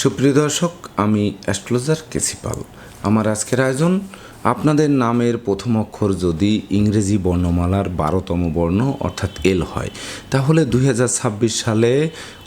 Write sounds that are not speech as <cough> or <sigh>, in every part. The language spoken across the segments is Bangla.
সুপ্রিয় দর্শক, আমি অ্যাস্ট্রোলজার কেসিপাল আমার আজকের আয়োজন, আপনাদের নামের প্রথম অক্ষর যদি ইংরেজি বর্ণমালার বারোতম বর্ণ অর্থাৎ এল হয়, তাহলে দু হাজার ছাব্বিশ সালে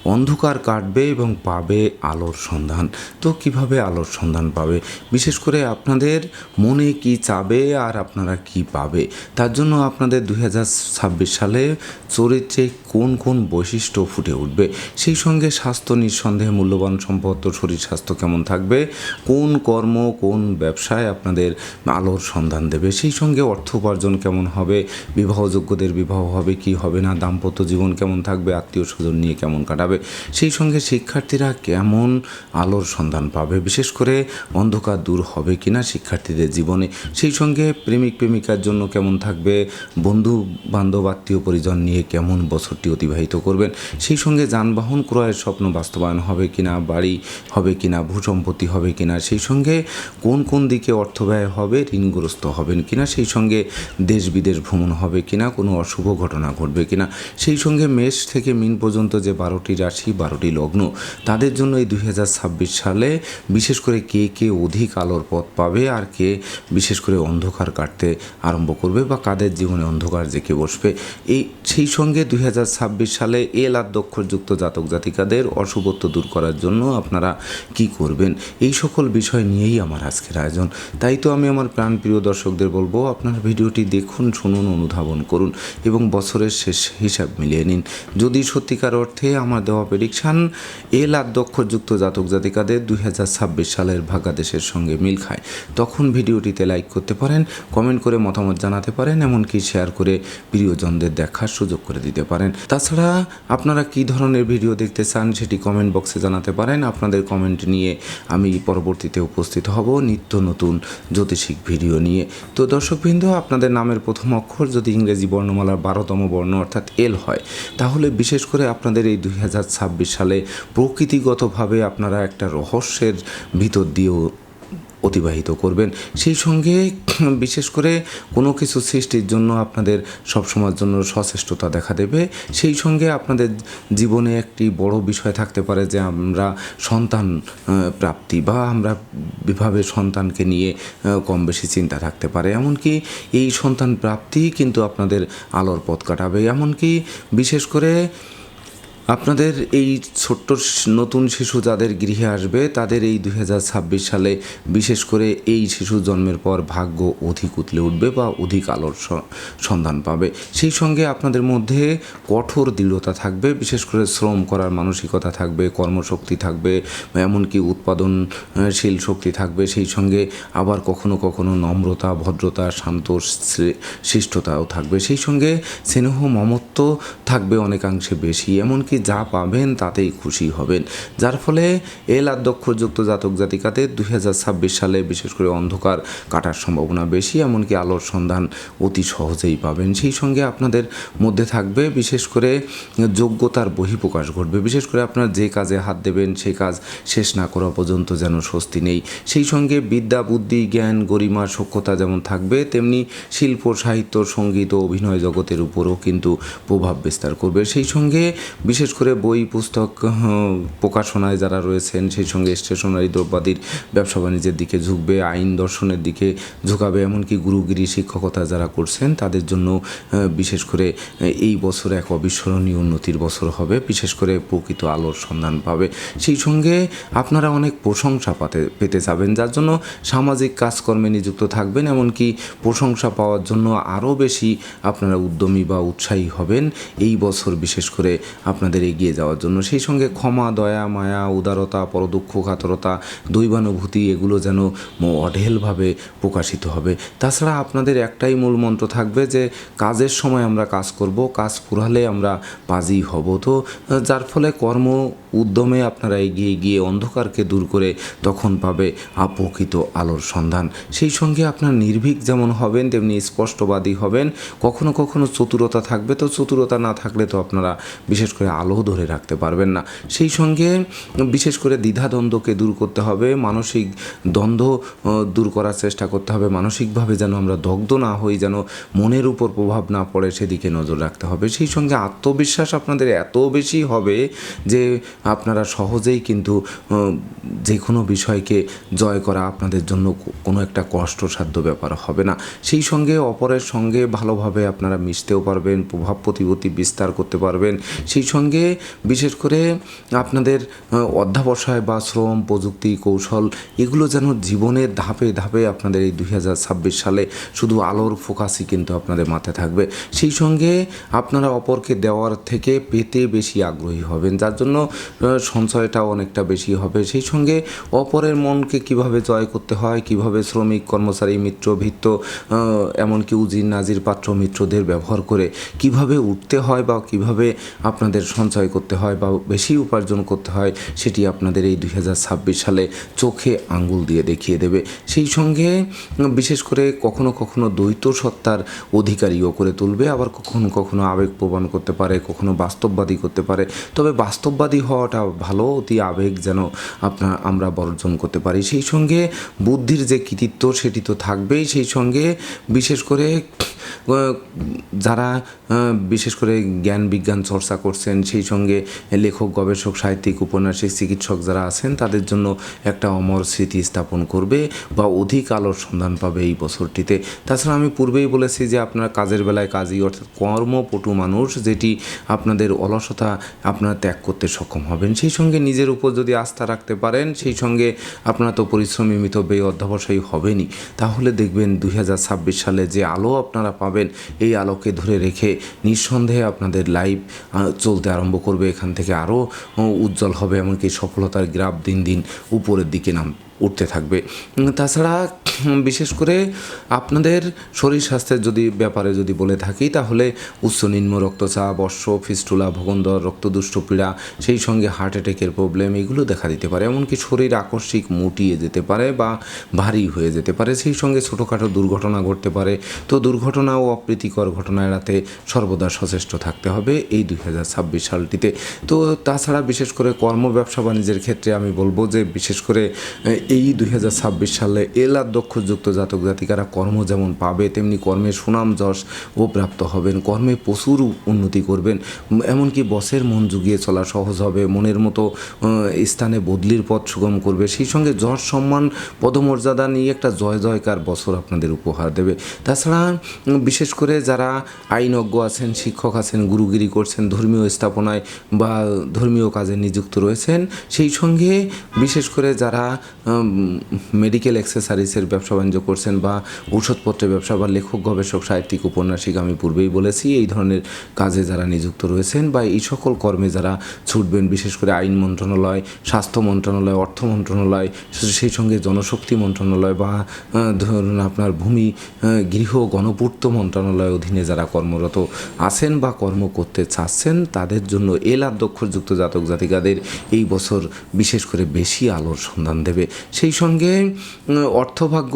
অন্ধকার কাটবে এবং পাবে আলোর সন্ধান। তো কীভাবে আলোর সন্ধান পাবে? বিশেষ করে আপনাদের মনে কি চাবে আর আপনারা কি পাবে? তার জন্য আপনাদের দু হাজার ছাব্বিশ সালে চরিত্রে কোন কোন বৈশিষ্ট্য ফুটে উঠবে? সেই সঙ্গে স্বাস্থ্য নিঃসন্দেহে মূল্যবান সম্পদ শরীর স্বাস্থ্য কেমন থাকবে? কোন কর্ম, কোন ব্যবসায় আপনাদের আলোর সন্ধান দেবে? সেই সঙ্গে অর্থ উপার্জন কেমন হবে? বিবাহযোগ্যদের বিবাহ হবে কি হবে না? দাম্পত্য জীবন কেমন থাকবে? আত্মীয় স্বজন নিয়ে কেমন কাটাবে? সেই সঙ্গে শিক্ষার্থীরা কেমন আলোর সন্ধান পাবে? বিশেষ করে অন্ধকার দূর হবে কিনা শিক্ষার্থীদের জীবনে? সেই সঙ্গে প্রেমিক প্রেমিকার জন্য কেমন থাকবে? বন্ধু বান্ধব, আত্মীয় পরিজন নিয়ে কেমন বছরটি অতিবাহিত করবেন? সেই সঙ্গে যানবাহন ক্রয়ের স্বপ্ন বাস্তবায়ন হবে কিনা? বাড়ি হবে কি কিনা? ভূসম্পত্তি হবে কিনা? সেই সঙ্গে কোন কোন দিকে অর্থ ব্যয় হবে? ঋণগ্রস্ত হবেন কিনা? সেই সঙ্গে দেশ বিদেশ ভ্রমণ হবে কিনা? কোনো অশুভ ঘটনা ঘটবে কিনা? সেই সঙ্গে মেষ থেকে মিন পর্যন্ত যে বারোটি রাশি বারোটি লগ্ন। তাদের জন্য এই দুই হাজার ছাব্বিশ সালে বিশেষ করে কে কে অধিক আলোর পথ পাবে আর কে বিশেষ করে অন্ধকার কাটতে আরম্ভ করবে বা কাদের জীবনে অন্ধকার জেঁকে বসবে। এই, সেই সঙ্গে দুই হাজার ছাব্বিশ সালে এল আর দক্ষরযুক্ত জাতক জাতিকাদের অশুভত্ব দূর করার জন্য আপনারা কি করবেন? এই সকল বিষয় নিয়েই আমার আজকের আয়োজন। তাই তো আমি আমার প্রাণপ্রিয় দর্শকদের বলব, আপনার ভিডিওটি দেখুন, শুনুন, অনুধাবন করুন এবং বছরের শেষ হিসাব মিলিয়ে নিন। যদি সত্যিকার অর্থে আমার দেওয়া প্রেডিকশান এল আর দক্ষরযুক্ত জাতক জাতিকাদের দুই হাজার ছাব্বিশ সালের ভাগাদেশের সঙ্গে মিল খায়। তখন ভিডিওটিতে লাইক করতে পারেন কমেন্ট করে মতামত জানাতে পারেন, এমনকি শেয়ার করে প্রিয়জনদের দেখার সুযোগ করে দিতে পারেন। তাছাড়া আপনারা কী ধরনের ভিডিও দেখতে চান সেটি কমেন্ট বক্সে জানাতে পারেন। আপনাদের কমেন্ট নিয়ে আমি পরবর্তীতে উপস্থিত হব নিত্য নতুন জ্যোতিষিক ভিডিও নিয়ে। তো দর্শকবৃন্দ, আপনাদের নামের প্রথম অক্ষর যদি ইংরেজি বর্ণমালার বারোতম বর্ণ অর্থাৎ এল হয়, তাহলে বিশেষ করে আপনাদের এই দুই হাজার সালে প্রকৃতিগতভাবে আপনারা একটা রহস্যের ভিতর দিয়েও অতিবাহিত করবেন। সেই সঙ্গে <clears throat> বিশেষ করে কোনো কিছু সৃষ্টির জন্য আপনাদের সবসময়ের জন্য সচেষ্টতা দেখা দেবে। সেই সঙ্গে আপনাদের জীবনে একটি বড় বিষয় থাকতে পারে যে আমরা সন্তান প্রাপ্তি বা আমরা বিভাবে সন্তানকে নিয়ে কম বেশি চিন্তা থাকতে পারে। এমনকি এই সন্তান প্রাপ্তি কিন্তু আপনাদের আলোর পথ কাটাবে। এমনকি বিশেষ করে আপনাদের এই ছোট্ট নতুন শিশু যাদের গৃহে আসবে, তাদের এই দু হাজার ছাব্বিশ সালে বিশেষ করে এই শিশু জন্মের পর ভাগ্য অধিক উতলে উঠবে বা অধিক আলোর সন্ধান পাবে। সেই সঙ্গে আপনাদের মধ্যে কঠোর দৃঢ়তা থাকবে, বিশেষ করে শ্রম করার মানসিকতা থাকবে, কর্মশক্তি থাকবে, এমনকি উৎপাদনশীল শক্তি থাকবে। সেই সঙ্গে আবার কখনো কখনো নম্রতা, ভদ্রতা, শান্ত শিষ্টতাও থাকবে। সেই সঙ্গে স্নেহ, মমত্ব থাকবে অনেকাংশে বেশি। এমনকি যা পাবেন তাতেই খুশি হবেন। যার ফলে এল আর দক্ষযুক্ত জাতক জাতিকাদের দুই সালে বিশেষ করে অন্ধকার কাটার সম্ভাবনা বেশি, এমনকি আলোর সন্ধান অতি সহজেই পাবেন। সেই সঙ্গে আপনাদের মধ্যে থাকবে বিশেষ করে যোগ্যতার বহিঃপ্রকাশ ঘটবে। বিশেষ করে আপনার যে কাজে হাত দেবেন সেই কাজ শেষ না করা পর্যন্ত যেন স্বস্তি নেই। সেই সঙ্গে বিদ্যা, বুদ্ধি, জ্ঞান, গরিমা, সক্ষতা যেমন থাকবে, তেমনি শিল্প, সাহিত্য, সংগীত ও অভিনয় জগতের উপরও কিন্তু প্রভাব বিস্তার করবে। সেই সঙ্গে বিশেষ করে বই, পুস্তক প্রকাশনায় যারা রয়েছেন, সেই সঙ্গে স্টেশনারি দ্রব্যাদির ব্যবসা বাণিজ্যের দিকে ঝুঁকবে, আইন দর্শনের দিকে ঝুঁকাবে, এমনকি গুরুগিরি শিক্ষকতা যারা করছেন, তাদের জন্য বিশেষ করে এই বছর এক অবিস্মরণীয় উন্নতির বছর হবে, বিশেষ করে প্রকৃত আলোর সন্ধান পাবে। সেই সঙ্গে আপনারা অনেক প্রশংসা পাতে, পেতে যাবেন, যার জন্য সামাজিক কাজকর্মে নিযুক্ত থাকবেন, এমনকি প্রশংসা পাওয়ার জন্য আরও বেশি আপনারা উদ্যমী বা উৎসাহী হবেন। এই বছর বিশেষ করে আপনাদের এগিয়ে যাওয়ার জন্য। সেই সঙ্গে ক্ষমা, দয়া, মায়া, উদারতা, পরদুঃখ, কাতরতা, দৈবানুভূতি, এগুলো যেন অঢেলভাবে প্রকাশিত হবে। তাছাড়া আপনাদের একটাই মূল মন্ত্র থাকবে যে, কাজের সময় আমরা কাজ করব, কাজ ফুরালে আমরা পাজি হব। তো যার ফলে কর্ম উদ্যমে আপনারা এগিয়ে গিয়ে অন্ধকারকে দূর করে তখন পাবে আপকৃত আলোর সন্ধান। সেই সঙ্গে আপনার নির্ভীক যেমন হবেন, তেমনি স্পষ্টবাদী হবেন। কখনো কখনো চতুরতা থাকবে, তো চতুরতা না থাকলে তো আপনারা বিশেষ করে আলো ধরে রাখতে পারবেন না। সেই সঙ্গে বিশেষ করে দ্বিধাদ্বন্দ্বকে দূর করতে হবে, মানসিক দ্বন্দ্ব দূর করার চেষ্টা করতে হবে। মানসিকভাবে যেন আমরা দগ্ধ না হই, যেন মনের উপর প্রভাব না পড়ে, সেদিকে নজর রাখতে হবে। সেই সঙ্গে আত্মবিশ্বাস আপনাদের এত বেশি হবে যে আপনারা সহজেই কিন্তু যে কোনো বিষয়কে জয় করা আপনাদের জন্য কোনো একটা কষ্টসাধ্য ব্যাপার হবে না। সেই সঙ্গে অপরের সঙ্গে ভালোভাবে আপনারা মিশতেও পারবেন, প্রভাব প্রতিপত্তি বিস্তার করতে পারবেন। সেই সঙ্গে বিশেষ করে আপনাদের অধ্যাবসায় বা শ্রম, প্রযুক্তি, কৌশল, এগুলো যেন জীবনের ধাপে ধাপে আপনাদের এই দুই হাজার ছাব্বিশ সালে শুধু আলোর ফোকাসই কিন্তু আপনাদের মাথায় থাকবে। সেই সঙ্গে আপনারা অপরকে দেওয়ার থেকে পেতে বেশি আগ্রহী হবেন, যার জন্য সঞ্চয়টাও অনেকটা বেশি হবে। সেই সঙ্গে অপরের মনকে কীভাবে জয় করতে হয়, কীভাবে শ্রমিক, কর্মচারী, মিত্র ভিত্ত এমনকি উজির, নাজির, পাত্র, মিত্রদের ব্যবহার করে কীভাবে উঠতে হয় বা কীভাবে আপনাদের সঞ্চয় করতে হয় বা বেশি উপার্জন করতে হয়, সেটি আপনাদের এই দুই হাজার ছাব্বিশ সালে চোখে আঙ্গুল দিয়ে দেখিয়ে দেবে। সেই সঙ্গে বিশেষ করে কখনো কখনো দ্বৈত সত্তার অধিকারীও করে তুলবে, আবার কখনো কখনো আবেগ প্রমাণ করতে পারে, কখনো বাস্তববাদী করতে পারে। তবে বাস্তববাদী হওয়াটা ভালো, অতি আবেগ যেন আপনার আমরা বর্জন করতে পারি। সেই সঙ্গে বুদ্ধির যে কৃতিত্ব, সেটি তো থাকবেই। সেই সঙ্গে বিশেষ করে যারা বিশেষ করে জ্ঞান বিজ্ঞান চর্চা করছেন, সেই সঙ্গে লেখক, গবেষক, সাহিত্যিক, উপন্যাসিক, চিকিৎসক যারা আছেন, তাদের জন্য একটা অমর স্মৃতি স্থাপন করবে বা অধিক আলোর সন্ধান পাবে এই বছরটিতে। তাছাড়া আমি পূর্বেই বলেছি যে আপনার কাজের বেলায় কাজই, অর্থাৎ কর্মপটু মানুষ যেটি আপনাদের অলসতা আপনারা ত্যাগ করতে সক্ষম হবেন। সেই সঙ্গে নিজের উপর যদি আস্থা রাখতে পারেন, সেই সঙ্গে আপনারা তো পরিশ্রমী, মিতব্যয়ী, অধ্যবসায়ী হবেনই। তাহলে দেখবেন দুই হাজার ছাব্বিশ সালে যে আলো আপনারা পাবেন। এই আলোকে ধরে রেখে নিঃসন্দেহে আপনাদের লাইভ চলতে আরম্ভ করবে। এখান থেকে আরও উজ্জ্বল হবে, এমনকি সফলতার গ্রাফ দিন দিন উপরের দিকে নাম উঠতে থাকবে। তাছাড়া বিশেষ করে আপনাদের শরীর স্বাস্থ্যের যদি ব্যাপারে যদি বলে থাকি, তাহলে উচ্চ নিম্ন রক্তচাপ, অশ্ব, ফিস্টুলা, ভগন্দর, রক্তদুষ্ট পীড়া, সেই সঙ্গে হার্ট অ্যাটাকের প্রবলেম এগুলো দেখা দিতে পারে। এমনকি শরীর আকস্মিক মুটিয়ে যেতে পারে বা ভারী হয়ে যেতে পারে। সেই সঙ্গে ছোটোখাটো দুর্ঘটনা ঘটতে পারে। তো দুর্ঘটনা ও অপ্রীতিকর ঘটনা এড়াতে সর্বদা সচেষ্ট থাকতে হবে এই দু হাজার ছাব্বিশ সালটিতে। তো তাছাড়া বিশেষ করে কর্ম ব্যবসা বাণিজ্যের ক্ষেত্রে আমি বলব যে, বিশেষ করে এই দুই হাজার ছাব্বিশ সালে এলার দক্ষযুক্ত জাতক জাতিকারা কর্ম যেমন পাবে, তেমনি কর্মে সুনাম যশ ও প্রাপ্ত হবেন। কর্মে প্রচুর উন্নতি করবেন। এমনকি বসের মন জুগিয়ে চলা সহজ হবে। মনের মতো স্থানে বদলির পথ সুগম করবে। সেই সঙ্গে যশ সম্মান, পদমর্যাদা নিয়ে একটা জয় জয়কার বছর আপনাদের উপহার দেবে। তাছাড়া, বিশেষ করে যারা আইনজ্ঞ আছেন, শিক্ষক আছেন, গুরুগিরি করছেন, ধর্মীয় স্থাপনায় বা ধর্মীয় কাজে নিযুক্ত রয়েছেন, সেই সঙ্গে বিশেষ করে যারা মেডিকেল অ্যাক্সেসারিজের ব্যবসা বাণিজ্য করছেন বা ঔষধপত্রের ব্যবসা বা লেখক, গবেষক, সাহিত্যিক, উপন্যাসিক আমি পূর্বেই বলেছি, এই ধরনের কাজে যারা নিযুক্ত রয়েছেন বা এই সকল কর্মে যারা ছুটবেন, বিশেষ করে আইন মন্ত্রণালয়, স্বাস্থ্য মন্ত্রণালয়, অর্থ মন্ত্রণালয়, সেই সঙ্গে জনশক্তি মন্ত্রণালয় বা ধরুন আপনার ভূমি গৃহ, গণপূর্ত মন্ত্রণালয় অধীনে যারা কর্মরত আছেন বা কর্ম করতে চাচ্ছেন, তাদের জন্য এল আর দক্ষযুক্ত জাতক জাতিকাদের এই বছর বিশেষ করে বেশি আলোর সন্ধান দেবে। সেই সঙ্গে অর্থভাগ্য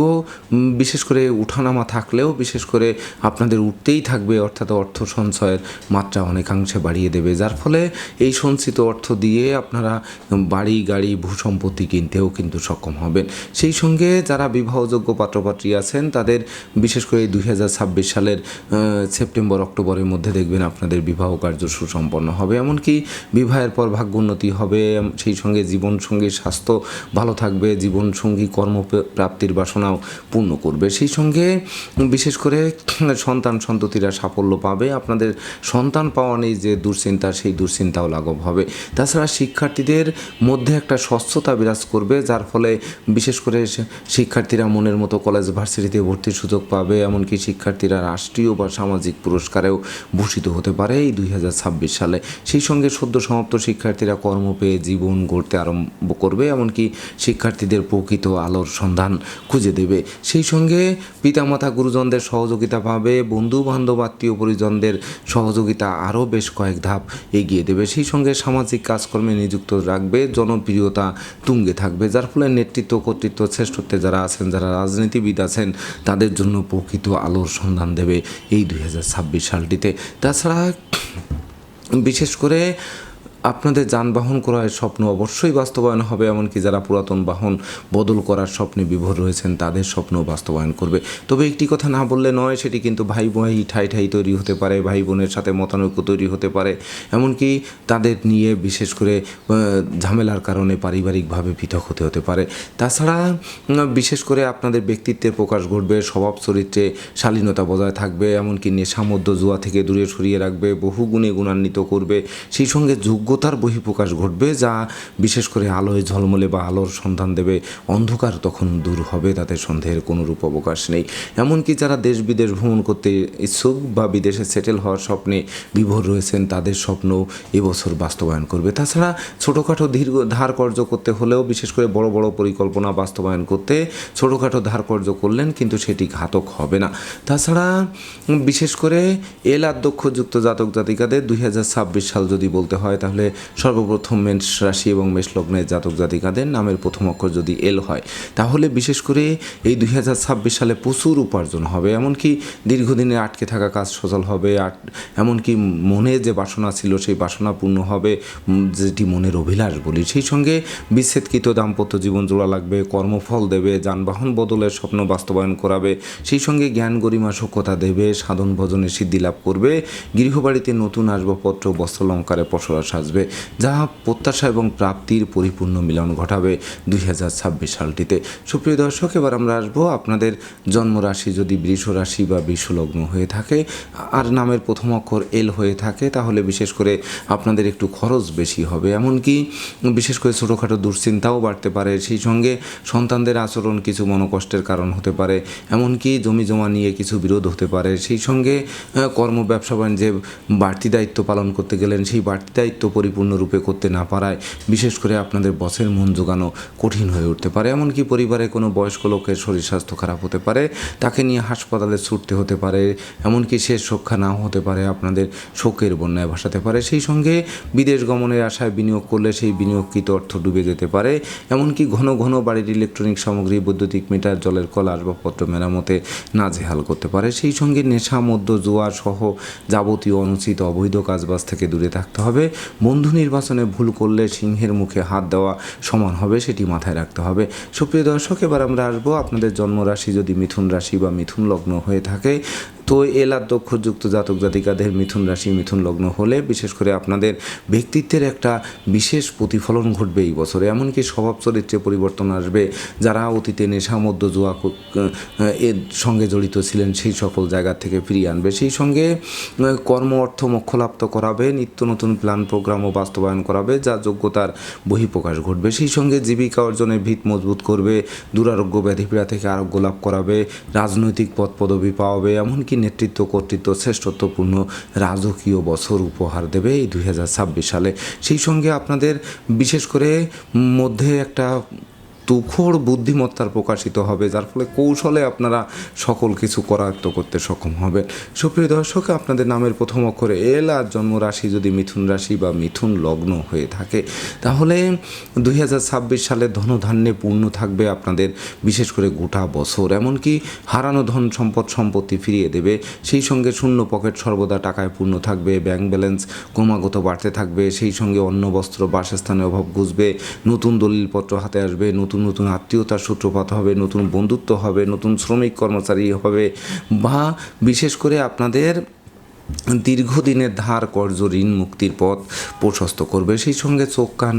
বিশেষ করে উঠানামা থাকলেও বিশেষ করে আপনাদের উঠতেই থাকবে, অর্থাৎ অর্থ সঞ্চয়ের মাত্রা অনেকাংশে বাড়িয়ে দেবে। যার ফলে এই সঞ্চিত অর্থ দিয়ে আপনারা বাড়ি, গাড়ি, ভূসম্পত্তি কিনতেও কিন্তু সক্ষম হবেন। সেই সঙ্গে যারা বিবাহযোগ্য পাত্রপাত্রী আছেন, তাদের বিশেষ করে দুই হাজার ছাব্বিশ সালের সেপ্টেম্বর, অক্টোবরের মধ্যে দেখবেন আপনাদের বিবাহ কার্য সুসম্পন্ন হবে। এমনকি বিবাহের পর ভাগ্য উন্নতি হবে, সেই সঙ্গে জীবন সঙ্গী স্বাস্থ্য ভালো থাকবে জীবন সঙ্গী কর্মপ্রাপ্তির বাসনাও পূর্ণ করবে। সেই সঙ্গে বিশেষ করে সন্তান সন্ততিরা সাফল্য পাবে। আপনাদের সন্তান পাওয়া নেই যে দুশ্চিন্তা, সেই দুশ্চিন্তাও লাঘব হবে। তাছাড়া শিক্ষার্থীদের মধ্যে একটা স্বচ্ছতা বিরাজ করবে, যার ফলে বিশেষ করে শিক্ষার্থীরা মনের মতো কলেজ, ভার্সিটিতে ভর্তির সুযোগ পাবে। এমনকি শিক্ষার্থীরা রাষ্ট্রীয় বা সামাজিক পুরস্কারেও ভূষিত হতে পারে এই দুই হাজার ছাব্বিশ সালে। সেই সঙ্গে সদ্য সমাপ্ত শিক্ষার্থীরা কর্ম পেয়ে জীবন গড়তে আরম্ভ করবে। এমনকি শিক্ষার্থীদের প্রকৃত আলোর সন্ধান খুঁজে দেবে। সেই সঙ্গে পিতামাতা গুরুজনদের সহযোগিতা পাবে বন্ধু বান্ধব আত্মীয় পরিজনদের সহযোগিতা আরও বেশ কয়েক ধাপ এগিয়ে দেবে। সেই সঙ্গে সামাজিক কাজকর্মে নিযুক্ত রাখবে, জনপ্রিয়তা তুঙ্গে থাকবে, যার ফলে নেতৃত্ব, কর্তৃত্ব, শ্রেষ্ঠত্বে যারা আছেন, যারা রাজনীতিবিদ আছেন, তাদের জন্য প্রকৃত আলোর সন্ধান দেবে এই দু হাজার ছাব্বিশ সালটিতে। তাছাড়া বিশেষ করে আপনাদের যানবাহন ক্রয়ের স্বপ্ন অবশ্যই বাস্তবায়ন হবে, এমনকি যারা পুরাতন বাহন বদল করার স্বপ্নে বিভোর রয়েছেন, তাদের স্বপ্ন বাস্তবায়ন করবে। তবে একটি কথা না বললে নয়, সেটি কিন্তু ভাই ভাই ঠাই ঠাই তৈরি হতে পারে, ভাই বোনের সাথে মতানৈক্য তৈরি হতে পারে, এমনকি তাদের নিয়ে বিশেষ করে ঝামেলার কারণে পারিবারিকভাবে পৃথক হতে হতে পারে। তাছাড়া বিশেষ করে আপনাদের ব্যক্তিত্বের প্রকাশ ঘটবে, স্বভাব চরিত্রে শালীনতা বজায় থাকবে, এমনকি নেশা মধ্য জুয়া থেকে দূরে সরিয়ে রাখবে, বহু গুণে গুণান্বিত করবে, সেই সঙ্গে যোগ্যতার বহিঃপ্রকাশ ঘটবে যা বিশেষ করে আলোয় ঝলমলে বা আলোর সন্ধান দেবে। অন্ধকার তখন দূর হবে তাদের সন্দেহের কোনো রূপ অবকাশ নেই। এমনকি যারা দেশ বিদেশ ভ্রমণ করতে ইচ্ছুক বা বিদেশে সেটেল হওয়ার স্বপ্নে বিভোর রয়েছেন, তাদের স্বপ্ন এবছর বাস্তবায়ন করবে। তাছাড়া ছোটোখাটো দীর্ঘ ধার কর্য করতে হলেও বিশেষ করে বড় বড় পরিকল্পনা বাস্তবায়ন করতে ছোটোখাটো ধার কর্য করলেন, কিন্তু সেটি ঘাতক হবে না। তাছাড়া বিশেষ করে এল আধ্যক্ষযুক্ত জাতক জাতিকাদের দুই হাজার ছাব্বিশ সাল যদি বলতে হয়, তাহলে সর্বপ্রথম মেষ রাশি এবং মেষ লগ্নের জাতক জাতিকাদের নামের প্রথম অক্ষর যদি এল হয়, তাহলে বিশেষ করে এই দুই হাজার ছাব্বিশ সালে প্রচুর উপার্জন হবে। এমনকি দীর্ঘদিনে আটকে থাকা কাজ সচল হবে। আট এমনকি মনে যে বাসনা ছিল, সেই বাসনা পূর্ণ হবে যেটি মনের অভিলাষ বলি। সেই সঙ্গে বিচ্ছেদকৃত দাম্পত্য জীবন জোড়া লাগবে, কর্মফল দেবে, যানবাহন বদলের স্বপ্ন বাস্তবায়ন করাবে, সেই সঙ্গে জ্ঞান গরিমা সক্ষতা দেবে, সাধন ভজনে সিদ্ধি লাভ করবে, গৃহবাড়িতে নতুন আসবাবপত্র বস্ত্রলঙ্কারে পসরা সাজবে। যা প্রত্যাশা এবং প্রাপ্তির পরিপূর্ণ মিলন ঘটাবে দুই সালটিতে। সুপ্রিয় দর্শক, এবার আমরা আসব আপনাদের জন্মরাশি, যদি বৃষ রাশি বা বিশ্বলগ্ন হয়ে থাকে, আর নামের প্রথম অক্ষর এল হয়ে থাকে, তাহলে বিশেষ করে আপনাদের একটু খরচ বেশি হবে। এমনকি বিশেষ করে ছোটোখাটো দুশ্চিন্তাও বাড়তে পারে, সেই সঙ্গে সন্তানদের আচরণ কিছু মনোকষ্টের কারণ হতে পারে, এমনকি জমি জমা নিয়ে কিছু বিরোধ হতে পারে। সেই সঙ্গে কর্ম ব্যবসা বাণিজ্যে বাড়তি দায়িত্ব পালন করতে গেলেন, সেই বাড়তি দায়িত্ব পরিপূর্ণরূপে করতে না পারায় বিশেষ করে আপনাদের বসের মন জোগানো কঠিন হয়ে উঠতে পারে। এমনকি পরিবারে কোনো বয়স্ক লোকের শরীর স্বাস্থ্য খারাপ হতে পারে, তাকে নিয়ে হাসপাতালে ছুটতে হতে পারে, এমনকি শেষ রক্ষা নাও হতে পারে, আপনাদের শোকের বন্যায় ভাসাতে পারে। সেই সঙ্গে বিদেশ গমনের আশায় বিনিয়োগ করলে সেই বিনিয়োগকৃত অর্থ ডুবে যেতে পারে। এমনকি ঘন ঘন বাড়ির ইলেকট্রনিক সামগ্রী, বৈদ্যুতিক মিটার, জলের কল আসবাবপত্র মেরামতে নাজেহাল করতে পারে। সেই সঙ্গে নেশা মধ্য জোয়া সহ যাবতীয় অনুচিত অবৈধ কাজবাজ থেকে দূরে থাকতে হবে। বন্ধু নির্বাচনে ভুল করলে সিংহের মুখে হাত দেওয়া সমান হবে, সেটি মাথায় রাখতে হবে। সুপ্রিয় দর্শক, এবার আমরা আসব আপনাদের জন্মরাশি, যদি মিথুন রাশি বা মিথুন লগ্ন হয়ে থাকে। তো এলার দক্ষযুক্ত জাতক জাতিকাদের মিথুন রাশি, মিথুন লগ্ন হলে বিশেষ করে আপনাদের ব্যক্তিত্বের একটা বিশেষ প্রতিফলন ঘটবে এই বছরে। এমনকি স্বভাব চরিত্রে পরিবর্তন আসবে। যারা অতীতে নেশা মধ্য জোয়া এর সঙ্গে জড়িত ছিলেন, সেই সকল জায়গা থেকে ফিরিয়ে আনবে। সেই সঙ্গে কর্ম, অর্থ মোক্ষলাপ্ত করাবে নিত্য নতুন প্ল্যান প্রোগ্রামও বাস্তবায়ন করাবে, যা যোগ্যতার বহিঃপ্রকাশ ঘটবে। সেই সঙ্গে জীবিকা অর্জনের ভিত মজবুত করবে, দুরারোগ্য ব্যাধিপীড়া থেকে আরোগ্য লাভ করাবে, রাজনৈতিক পদ পদবি পাওয়াবে, এমনকি নেতৃত্ব, কর্তৃত্ব, শ্রেষ্ঠত্বপূর্ণ রাজকীয় বছর উপহার দেবে এই দু হাজার ছাব্বিশ সালে। সেই সঙ্গে আপনাদের বিশেষ করে মধ্যে একটা তুখোড় বুদ্ধিমত্তার প্রকাশিত হবে, যার ফলে কৌশলে আপনারা সকল কিছু করায়ত্ত করতে সক্ষম হবেন। সুপ্রিয় দর্শক, আপনাদের নামের প্রথম অক্ষরে এল আর জন্মরাশি যদি মিথুন রাশি বা মিথুন লগ্ন হয়ে থাকে, তাহলে দুই হাজার ছাব্বিশ সালে ধনধান্যে পূর্ণ থাকবে আপনাদের বিশেষ করে গোটা বছর। এমনকি হারানো ধন সম্পদ সম্পত্তি ফিরিয়ে দেবে, সেই সঙ্গে শূন্য পকেট সর্বদা টাকায় পূর্ণ থাকবে, ব্যাংক ব্যালেন্স ক্রমাগত বাড়তে থাকবে, সেই সঙ্গে অন্ন বস্ত্র বাসস্থানের অভাব ঘুষবে, নতুন দলিলপত্র হাতে আসবে, নতুন নতুন নতুন আত্মীয়তার সূত্রপাত হবে, নতুন বন্ধুত্ব হবে, নতুন শ্রমিক কর্মচারী হবে বা বিশেষ করে আপনাদের দীর্ঘদিনের ধার কর্জ ঋণ মুক্তির পথ প্রশস্ত করবে। সেই সঙ্গে চোখ, কান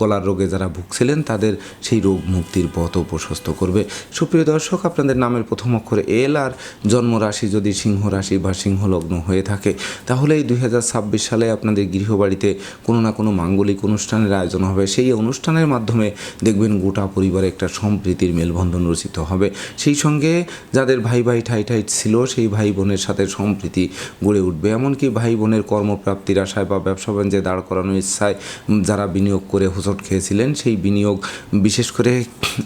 গলার রোগে যারা ভুগছিলেন, তাদের সেই রোগ মুক্তির পথও প্রশস্ত করবে। সুপ্রিয় দর্শক, আপনাদের নামের প্রথম অক্ষরে এল আর জন্মরাশি যদি সিংহ রাশি বা সিংহ লগ্ন হয়ে থাকে, তাহলে এই দুই হাজার ছাব্বিশ সালে আপনাদের গৃহবাড়িতে কোনো না কোনো মাঙ্গলিক অনুষ্ঠানের আয়োজন হবে। সেই অনুষ্ঠানের মাধ্যমে দেখবেন গোটা পরিবারে একটা সম্প্রীতির মেলবন্ধন রচিত হবে। সেই সঙ্গে যাদের ভাই ভাই ঠাই ঠাই ছিল, সেই ভাই বোনের সাথে সম্প্রীতি গড়ে উঠবে। এমনকি ভাই বোনের কর্মপ্রাপ্তির আশায় বা ব্যবসা বাণিজ্যে দাঁড় করানোর ইচ্ছায় যারা বিনিয়োগ করে হোঁচট খেয়েছিলেন, সেই বিনিয়োগ বিশেষ করে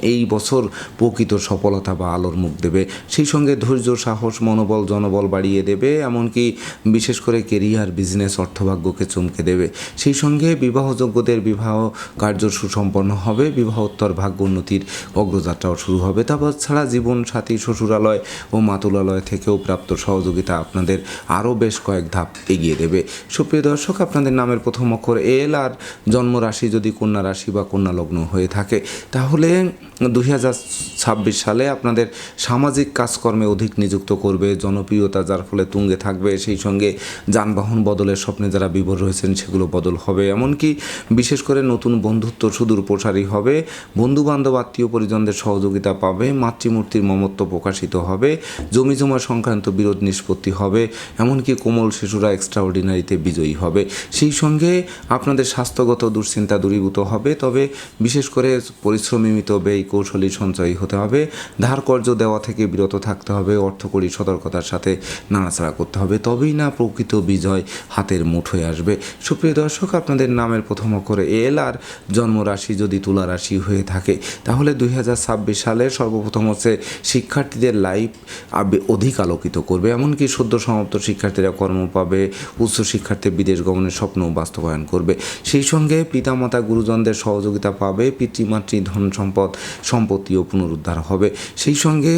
এই বছর প্রকৃত সফলতা বা আলোর মুখ দেবে। সেই সঙ্গে ধৈর্য, সাহস, মনোবল, জনবল বাড়িয়ে দেবে। এমনকি বিশেষ করে কেরিয়ার, বিজনেস, অর্থভাগ্যকে চমকে দেবে। সেই সঙ্গে বিবাহযোগ্যদের বিবাহ কার্য সুসম্পন্ন হবে। বিবাহোত্তর ভাগ্য উন্নতির অগ্রযাত্রাও শুরু হবে। তারপর ছাড়া জীবন সাথী, শ্বশুরালয় ও মাতুলালয় থেকেও প্রাপ্ত সহযোগিতা আপনাদের আরও বেশ কয়েক ধাপ এগিয়ে দেবে। সুপ্রিয় দর্শক, আপনাদের নামের প্রথম অক্ষর এল আর জন্ম রাশি যদি কন্যা রাশি বা কন্যা লগ্ন হয়ে থাকে, তাহলে দুই ছাব্বিশ সালে আপনাদের সামাজিক কাজকর্মে অধিক নিযুক্ত করবে, জনপ্রিয়তা যার ফলে তুঙ্গে থাকবে, সেই সঙ্গে যানবাহন বদলের স্বপ্নে যারা বিভোর রয়েছেন সেগুলো বদল হবে। এমনকি বিশেষ করে নতুন বন্ধুত্ব সুদূর প্রসারী হবে বন্ধু বান্ধব আত্মীয় পরিজনদের সহযোগিতা পাবে, মাতৃমূর্তির মমত্ব প্রকাশিত হবে, জমি জমা সংক্রান্ত বিরোধ নিষ্পত্তি হবে এমনকি কোমল শিশুরা এক্সট্রা অর্ডিনারিতে বিজয়ী হবে। সেই সঙ্গে আপনাদের স্বাস্থ্যগত দুশ্চিন্তা দূরীভূত হবে, তবে বিশেষ করে পরিশ্রমিত ব্যয় কৌশলী সঞ্চয়ী হতে হবে, ধার কর্য দেওয়া থেকে বিরত থাকতে হবে অর্থকরী সতর্কতার সাথে নাড়াচাড়া করতে হবে, তবেই না প্রকৃত বিজয় হাতের মুঠোয় আসবে। সুপ্রিয় দর্শক, আপনাদের নামের প্রথম অক্ষরে এল আর জন্মরাশি যদি তুলা রাশি হয়ে থাকে, তাহলে দুই হাজার ছাব্বিশ সালে সর্বপ্রথম হচ্ছে শিক্ষার্থীদের লাইফ অধিক আলোকিত করবে। এমনকি সদ্য সমাপ্ত শিক্ষার্থীরা কর্ম পাবে, উচ্চ শিক্ষার্থী বিদেশ গমনের স্বপ্ন বাস্তবায়ন করবে। সেই সঙ্গে পিতামাতা, গুরুজনদের সহযোগিতা পাবে, পিতৃমাতৃ ধন সম্পদ, সম্পত্তিও পুনরুদ্ধার হবে। সেই সঙ্গে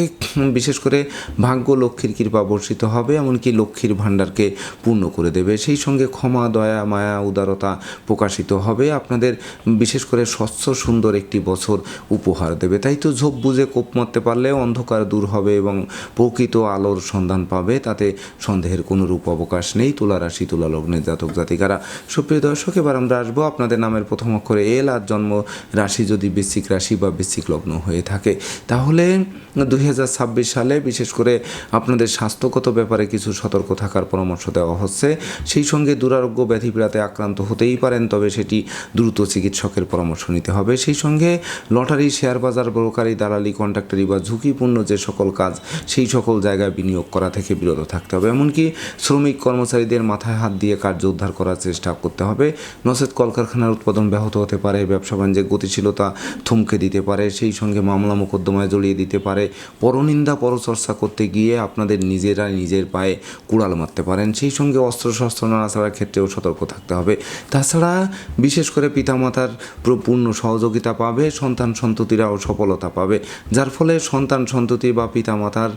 বিশেষ করে ভাগ্য লক্ষ্মীর কৃপা বর্ষিত হবে, এমনকি লক্ষ্মীর ভাণ্ডারকে পূর্ণ করে দেবে। সেই সঙ্গে ক্ষমা, দয়া, মায়া, উদারতা প্রকাশিত হবে। আপনাদের বিশেষ করে স্বচ্ছ, সুন্দর একটি বছর উপহার দেবে। তাই তো ঝোপ বুঝে কোপ মারতে পারলে অন্ধকার দূর হবে এবং প্রকৃত আলোর সন্ধান পাবে, তাতে সন্দেহের কোনো রূপ অবকাশ নেই। তুলা রাশি, তুলা লগ্নের জাতক জাতিকারা। সুপ্রিয় দর্শক, এবার আমরা আসব আপনাদের নামের প্রথম অক্ষরে এল আর জন্ম রাশি যদি বৃশ্চিক রাশি বা বৃশ্চিক লগ্ন হয়ে থাকে। তাহলে দুই হাজার ছাব্বিশ সালে বিশেষ করে আপনাদের স্বাস্থ্যগত ব্যাপারে কিছু সতর্ক থাকার পরামর্শ দেওয়া হচ্ছে। সেই সঙ্গে দুরারোগ্য ব্যাধিপীড়াতে আক্রান্ত হতেই পারেন, তবে সেটি দ্রুত চিকিৎসকের পরামর্শ নিতে হবে। সেই সঙ্গে লটারি, শেয়ার বাজার, ব্রোকারি, দালালি, কন্ট্রাক্টারি বা ঝুঁকিপূর্ণ যে সকল কাজ, সেই সকল জায়গায় বিনিয়োগ করা থেকে বিরত থাকতে হবে। এমনকি শ্রমিক কর্মচারীদের মাথায় হাত দিয়ে কার্য উদ্ধার করার চেষ্টা করতে হবে। নচেত কলকারখানার উৎপাদন ব্যাহত হতে পারে, ব্যবসা বাণিজ্যের গতিশীলতা থমকে দিতে পারে, সেই সঙ্গে মামলা মোকদ্দমায় জড়িয়ে দিতে পারে। পরনিন্দা পরচর্চা করতে গিয়ে আপনাদের নিজেরা নিজের পায়ে কুড়াল মারতে পারেন। সেই সঙ্গে অস্ত্র অস্ত্রশস্ত্র নাড়াচাড়ার ক্ষেত্রেও সতর্ক থাকতে হবে। তাছাড়া বিশেষ করে পিতামাতার পূর্ণ সহযোগিতা পাবে, সন্তান সন্ততিরাও সফলতা পাবে। যার ফলে সন্তান সন্ততি বা পিতামাতার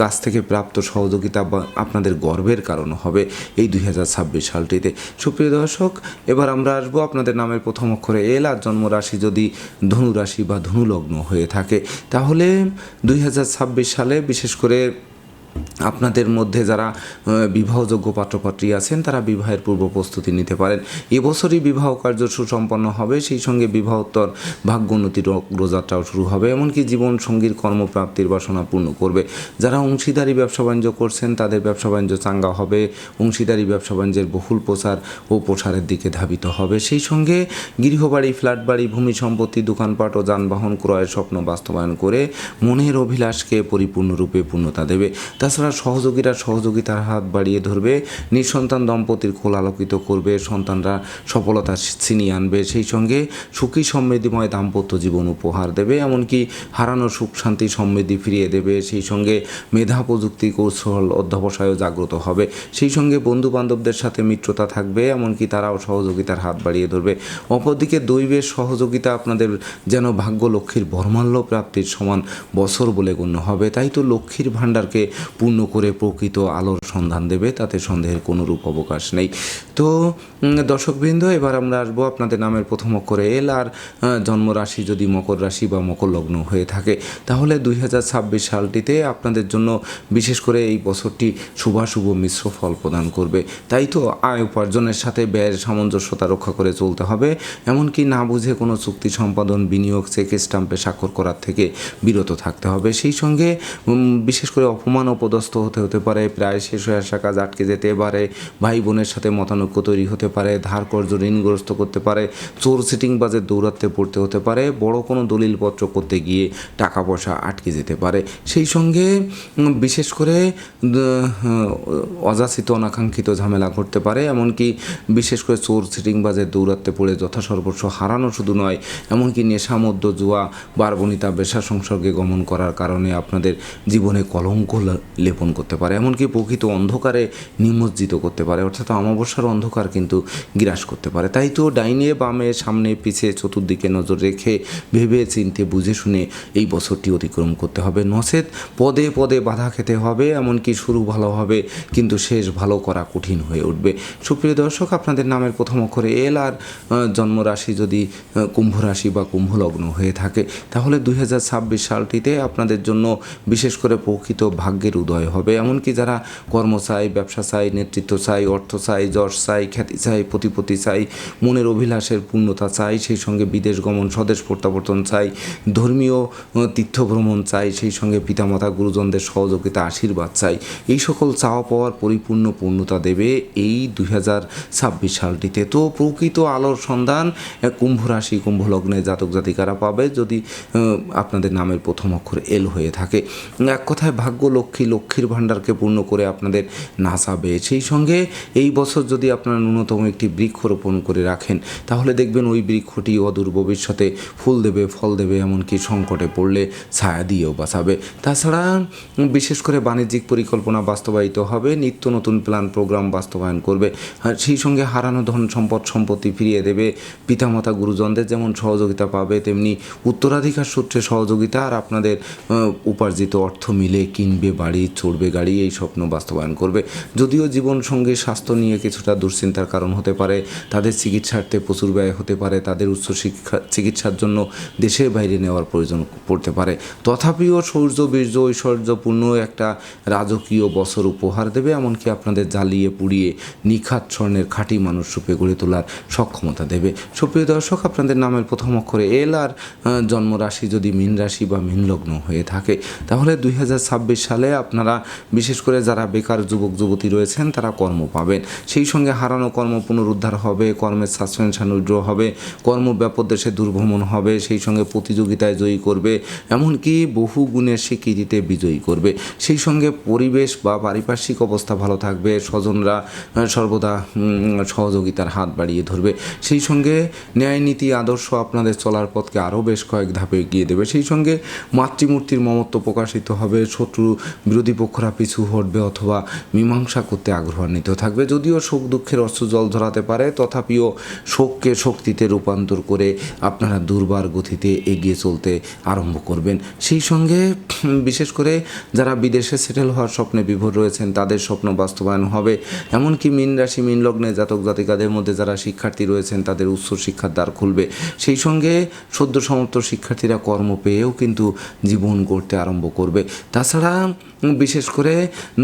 কাছ থেকে প্রাপ্ত সহযোগিতা বা আপনাদের গর্বের কারণ হবে এই দুই হাজার ছাব্বিশ সালটিতে। সুপ্রিয় দর্শক, এবার আমরা আসব আপনাদের নামের প্রথম অক্ষরে এল আর জন্মরাশি যদি ধনুরাশি বা ধনু লগ্ন হয়ে থাকে, তাহলে দুই হাজার ছাব্বিশ সালে বিশেষ করে আপনাদের মধ্যে যারা বিবাহযোগ্য পাত্রপাত্রী আছেন, তারা বিবাহের পূর্ব প্রস্তুতি নিতে পারেন। এবছরই বিবাহ কার্য সুসম্পন্ন হবে, সেই সঙ্গে বিবাহোত্তর ভাগ্যোন্নতির অগ্রযাত্রাও শুরু হবে, এমনকি জীবন সঙ্গীর কর্মপ্রাপ্তির বাসনা পূর্ণ করবে। যারা অংশীদারি ব্যবসা বাণিজ্য করছেন, তাদের ব্যবসা বাণিজ্য চাঙ্গা হবে, অংশীদারি ব্যবসা বাণিজ্যের বহুল প্রচার ও প্রসারের দিকে ধাবিত হবে। সেই সঙ্গে গৃহবাড়ি ফ্ল্যাট বাড়ি ভূমি সম্পত্তি, দোকানপাট ও যানবাহন ক্রয়ের স্বপ্ন বাস্তবায়ন করে মনের অভিলাষকে পরিপূর্ণরূপে পূর্ণতা দেবে। তাছাড়া সহযোগীরা সহযোগিতার হাত বাড়িয়ে ধরবে, নিঃসন্তান দম্পতির কোল আলোকিত করবে, সন্তানরা সফলতা ছিনিয়ে আনবে, সেই সঙ্গে সুখী সমৃদ্ধিময় দাম্পত্য জীবন উপহার দেবে, এমনকি হারানো সুখ শান্তি সমৃদ্ধি ফিরিয়ে দেবে, সেই সঙ্গে মেধা প্রযুক্তি কৌশল অধ্যবসায়ও জাগ্রত হবে, সেই সঙ্গে বন্ধু বান্ধবদের সাথে মিত্রতা থাকবে, এমনকি তারাও সহযোগিতার হাত বাড়িয়ে ধরবে। অপরদিকে দৈবের সহযোগিতা আপনাদের যেন ভাগ্য লক্ষ্মীর বর্মাল্য প্রাপ্তির সমান বছর বলে গণ্য হবে, তাই তো লক্ষ্মীর ভাণ্ডারকে পূর্ণ করে প্রকৃত আলোর সন্ধান দেবে তাতে সন্দেহের কোনো রূপ অবকাশ নেই। তো দর্শকবৃন্দ এবার আমরা আসব আপনাদের নামের প্রথম অক্ষরে এল আর আহ, জন্ম রাশি যদি মকর রাশি বা মকর লগ্ন হয়ে থাকে। তাহলে দুই হাজার ছাব্বিশ সালটিতে আপনাদের জন্য বিশেষ করে এই বছরটি শুভাশুভ মিশ্র ফল প্রদান করবে। তাই তো আয় উপার্জনের সাথে ব্যয়ের সামঞ্জস্যতা রক্ষা করে চলতে হবে। এমনকি না বুঝে কোনো চুক্তি সম্পাদন বিনিয়োগ চেক স্টাম্পে স্বাক্ষর করার থেকে বিরত থাকতে হবে। সেই সঙ্গে বিশেষ করে অপমান অপদস্থ হতে হতে পারে, প্রায় শেষ হয়ে আসা কাজ আটকে যেতে পারে, ভাই বোনের সাথে মতানৈক্য তৈরি হতে পারে, ধার কর্য ঋণগ্রস্ত করতে পারে, চোর সিটিং বাজে দৌরাত্মে পড়তে হতে পারে, বড় কোনো দলিলপত্র করতে গিয়ে টাকা পয়সা আটকে যেতে পারে। সেই সঙ্গে বিশেষ করে অযাচিত, অনাকাঙ্ক্ষিত ঝামেলা ঘটতে পারে, এমনকি বিশেষ করে চোর সিটিং বাজে দৌরাত্মে পড়ে যথাসর্বস্ব হারানো শুধু নয়, এমনকি নেশা মধ্য জুয়া বারবনিতা বেশা সংসর্গে গমন করার কারণে আপনাদের জীবনে কলঙ্ক লেপন করতে পারে, এমনকি প্রকৃত অন্ধকারে নিমজ্জিত করতে পারে, অর্থাৎ অমাবস্যার অন্ধকার কিন্তু গ্রাস করতে পারে। তাই তো ডাইনে বামে, সামনে পিছে, চতুর্দিকে নজর রেখে ভেবে চিনতে, বুঝে শুনে এই বছরটি অতিক্রম করতে হবে। নচেত পদে পদে বাধা খেতে হবে, এমনকি শুরু ভালো হবে, কিন্তু শেষ ভালো করা কঠিন হয়ে উঠবে। সুপ্রিয় দর্শক, আপনাদের নামের প্রথম অক্ষরে এল আর জন্মরাশি যদি কুম্ভ রাশি বা কুম্ভ লগ্ন হয়ে থাকে, তাহলে দুই হাজার ছাব্বিশ সালটিতে আপনাদের জন্য বিশেষ করে প্রকৃত ভাগ্যের উদয় হবে। এমনকি যারা কর্ম চাই ব্যবসা চাই নেতৃত্ব চাই অর্থ চাই যশ চাই খ্যাতি চাই প্রতিপত্তি চাই মনের অভিলাষের পূর্ণতা চাই, সেই সঙ্গে বিদেশ গমন, স্বদেশ প্রত্যাবর্তন চাই, ধর্মীয় তীর্থ ভ্রমণ চাই, সেই সঙ্গে পিতামাতা, গুরুজনদের সহযোগিতা, আশীর্বাদ চাই। এই সকল চাওয়া পাওয়ার পরিপূর্ণ পূর্ণতা দেবে এই দুই ছাব্বিশ সালটিতে। তো প্রকৃত আলোর সন্ধান কুম্ভ রাশি, কুম্ভ লগ্নে জাতক জাতিকারা পাবে যদি আপনাদের নামের প্রথম অক্ষর এল হয়ে থাকে। এক কথায় ভাগ্য লক্ষ্মী লক্ষ্মীর ভাণ্ডারকে পূর্ণ করে আপনাদের নাচাবে সেই সঙ্গে এই বছর যদি আপনারা ন্যূনতম একটি বৃক্ষরোপণ করে রাখেন, তাহলে দেখবেন ওই বৃক্ষটি অদূর ভবিষ্যতে ফুল দেবে, ফল দেবে, এমনকি সংকটে পড়লে ছায়া দিয়েও বাঁচাবে। তাছাড়া বিশেষ করে বাণিজ্যিক পরিকল্পনা বাস্তবায়িত হবে, নিত্য নতুন প্ল্যান প্রোগ্রাম বাস্তবায়ন করবে, আর সেই সঙ্গে হারানো ধন সম্পদ সম্পত্তি ফিরিয়ে দেবে পিতামাতা গুরুজনদের যেমন সহযোগিতা পাবে, তেমনি উত্তরাধিকার সূত্রে সহযোগিতা আর আপনাদের উপার্জিত অর্থ মিলে কিনবে বাড়ি। চড়বে গাড়ি এই স্বপ্ন বাস্তবায়ন করবে। যদিও জীবন সঙ্গে স্বাস্থ্য নিয়ে কিছুটা দুশ্চিন্তার কারণ হতে পারে, তাদের চিকিৎসার্থে প্রচুর ব্যয় হতে পারে, তাদের উচ্চ শিক্ষা, চিকিৎসার জন্য দেশের বাইরে নেওয়ার প্রয়োজন পড়তে পারে। তথাপিও সৌর্য, বীর্য, ঐশ্বর্যপূর্ণ একটা রাজকীয় বছর উপহার দেবে, এমনকি আপনাদের জ্বালিয়ে পুড়িয়ে নিখাত স্বর্ণের খাঁটি মানুষ রূপে গড়ে তোলার সক্ষমতা দেবে। সুপ্রিয় দর্শক, আপনাদের নামের প্রথম অক্ষরে এল আর জন্মরাশি যদি মীন রাশি বা মীন লগ্ন হয়ে থাকে, তাহলে দুই হাজার ছাব্বিশ সালে আপনারা বিশেষ করে যারা বেকার যুবক, যুবতী রয়েছেন, তারা কর্ম পাবেন। সেই সঙ্গে হারানো কর্ম পুনরুদ্ধার হবে, কর্মের সাসপেনশন উইড্র হবে, কর্ম ব্যাপক দেশে দুর্ভ্রমণ হবে, সেই সঙ্গে প্রতিযোগিতায় জয়ী করবে, এমনকি বহু গুণের স্বীকৃতিতে বিজয়ী করবে। সেই সঙ্গে পরিবেশ বা পারিপার্শ্বিক অবস্থা ভালো থাকবে, স্বজনরা সর্বদা সহযোগিতার হাত বাড়িয়ে ধরবে। সেই সঙ্গে ন্যায় নীতি, আদর্শ আপনাদের চলার পথকে আরও বেশ কয়েক ধাপে এগিয়ে দেবে। সেই সঙ্গে মাতৃমূর্তির মমত্ব প্রকাশিত হবে, শত্রু বিরোধী পক্ষরা পিছু হটবে অথবা মীমাংসা করতে আগ্রহান্বিত থাকবে। যদিও শোক দুঃখের অস্ত্র জল ধরাতে পারে, তথাপিও শোককে শক্তিতে রূপান্তর করে আপনারা দুর্বার গতিতে এগিয়ে চলতে আরম্ভ করবেন। সেই সঙ্গে, বিশেষ করে যারা বিদেশে সেটেল হওয়ার স্বপ্নে বিভোর রয়েছেন, তাদের স্বপ্ন বাস্তবায়ন হবে। এমনকি মিন রাশি, মিন লগ্নে জাতক জাতিকাদের মধ্যে যারা শিক্ষার্থী রয়েছেন, তাদের উচ্চ শিক্ষার দ্বার খুলবে। সেই সঙ্গে সদ্য সমাপ্ত শিক্ষার্থীরা কর্ম পেয়েও কিন্তু জীবন গড়তে আরম্ভ করবে। তাছাড়া বিশেষ করে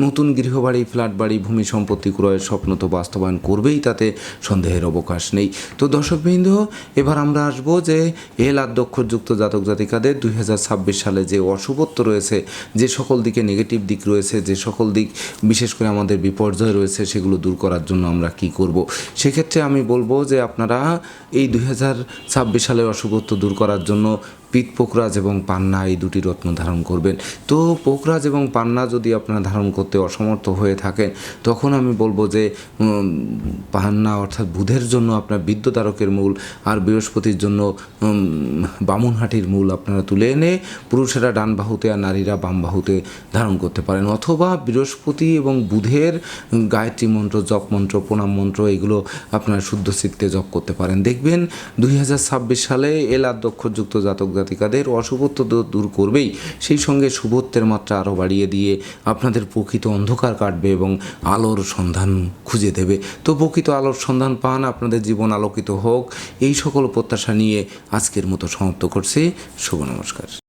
নতুন গৃহবাড়ি, ফ্ল্যাট বাড়ি, ভূমি সম্পত্তি ক্রয়ের স্বপ্ন তো বাস্তবায়ন করবেই, তাতে সন্দেহের অবকাশ নেই। তো দর্শকবৃন্দ এবার আমরা আসব যে এল আর দক্ষযুক্ত জাতক জাতিকাদের দুই হাজার ছাব্বিশ সালে যে অশুভত্ব রয়েছে, যে সকল দিকে নেগেটিভ দিক রয়েছে, যে সকল দিক বিশেষ করে আমাদের বিপর্যয় রয়েছে, সেগুলো দূর করার জন্য আমরা কি করব? সেক্ষেত্রে আমি বলব যে আপনারা এই দুই হাজার ছাব্বিশ সালের অশুভত্ব দূর করার জন্য পিত পোকরাজ এবং পান্না এই দুটি রত্ন ধারণ করবেন। তো পোকরাজ এবং পান্না যদি আপনারা ধারণ করতে অসমর্থ হয়ে থাকেন, তখন আমি বলব যে পান্না অর্থাৎ বুধের জন্য আপনার বিদ্যুতারকের মূল আর বৃহস্পতির জন্য বামুনহাটির মূল আপনারা তুলে এনে পুরুষেরা ডান বাহুতে আর নারীরা বাম বাহুতে ধারণ করতে পারেন। অথবা বৃহস্পতি এবং বুধের গায়ত্রী মন্ত্র, জপ মন্ত্র, প্রণাম মন্ত্র, এগুলো আপনারা শুদ্ধ চিত্তে জপ করতে পারেন। দেখবেন দুই হাজার ছাব্বিশ সালে এলার দক্ষযুক্ত জাতক জাতিকাদের অশুভত্ব দূর করবেই। সেই সঙ্গে শুভত্বের মাত্রা আরও বাড়িয়ে দিয়ে আপনাদের প্রকৃত অন্ধকার কাটবে এবং আলোর সন্ধান খুঁজে দেবে। তো প্রকৃত আলোর সন্ধান পান, আপনাদের জীবন আলোকিত হোক। এই সকল প্রত্যাশা নিয়ে আজকের মতো সমাপ্ত করছি। শুভ নমস্কার।